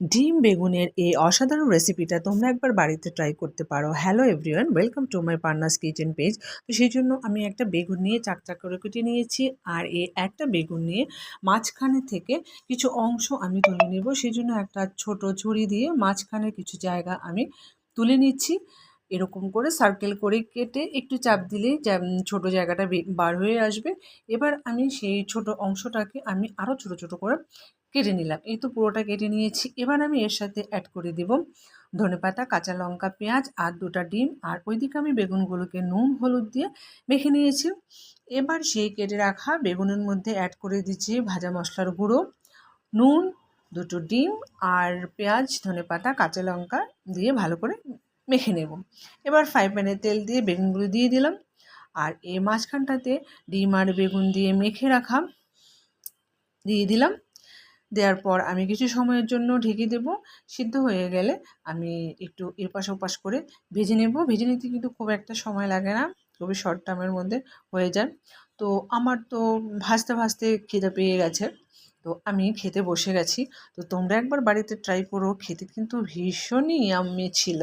ডিম বেগুনের এই অসাধারণ রেসিপিটা তোমরা একবার বাড়িতে ট্রাই করতে পারো। Hello everyone welcome to my Pannas kitchen page তো সেই জন্য আমি একটা বেগুন নিয়ে চাকচাক চাক করে কেটে নিয়েছি আর এই একটা বেগুন নিয়ে মাঝখানে থেকে কিছু অংশ আমি তুলে নেব। সেই জন্য একটা ছোট ছুরি দিয়ে মাঝখানে কিছু জায়গা আমি তুলে নিচ্ছি। এরকম করে সার্কেল করে কেটে একটু চাপ দিলেই ছোট জায়গাটা বার হয়ে আসবে। এবার আমি সেই ছোট অংশটাকে আমি আরও ছোট ছোট করে কেটে নিলাম। এই তো পুরোটা কেটে নিয়েছি। এবার আমি এর সাথে অ্যাড করে দেব ধনেপাতা কাঁচা লঙ্কা, পেঁয়াজ আর দুটা ডিম। আর ওইদিকে আমি বেগুনগুলোকে নুন, হলুদ দিয়ে মেখে নিয়েছি। এবার সেই কেটে রাখা বেগুনের মধ্যে অ্যাড করে দিচ্ছি ভাজা মশলার গুঁড়ো, নুন, দুটো ডিম আর পেঁয়াজ ধনেপাতা কাঁচা লঙ্কা দিয়ে ভালো করে মেখে নেব। এবার ফ্রাই প্যানে তেল দিয়ে বেগুনগুলো দিয়ে দিলাম। আর এই মাঝখানটাতে ডিম আর বেগুন দিয়ে মেখে রাখা দিয়ে দিলাম। দেওয়ার পর আমি কিছু সময়ের জন্য ঢেকে দেব। সিদ্ধ হয়ে গেলে আমি একটু এপাশ ওপাশ করে ভেজে নেব। ভেজে নিতে কিন্তু খুব একটা সময় লাগে না। খুবই শর্ট টাইমের মধ্যে হয়ে যায়। তো আমার তো ভাজতে ভাজতে খিদে পেয়ে গেছে। তো আমি খেতে বসে গেছি। তো তোমরা একবার বাড়িতে ট্রাই করো। খেতে কিন্তু ভীষণই আমি ছিল।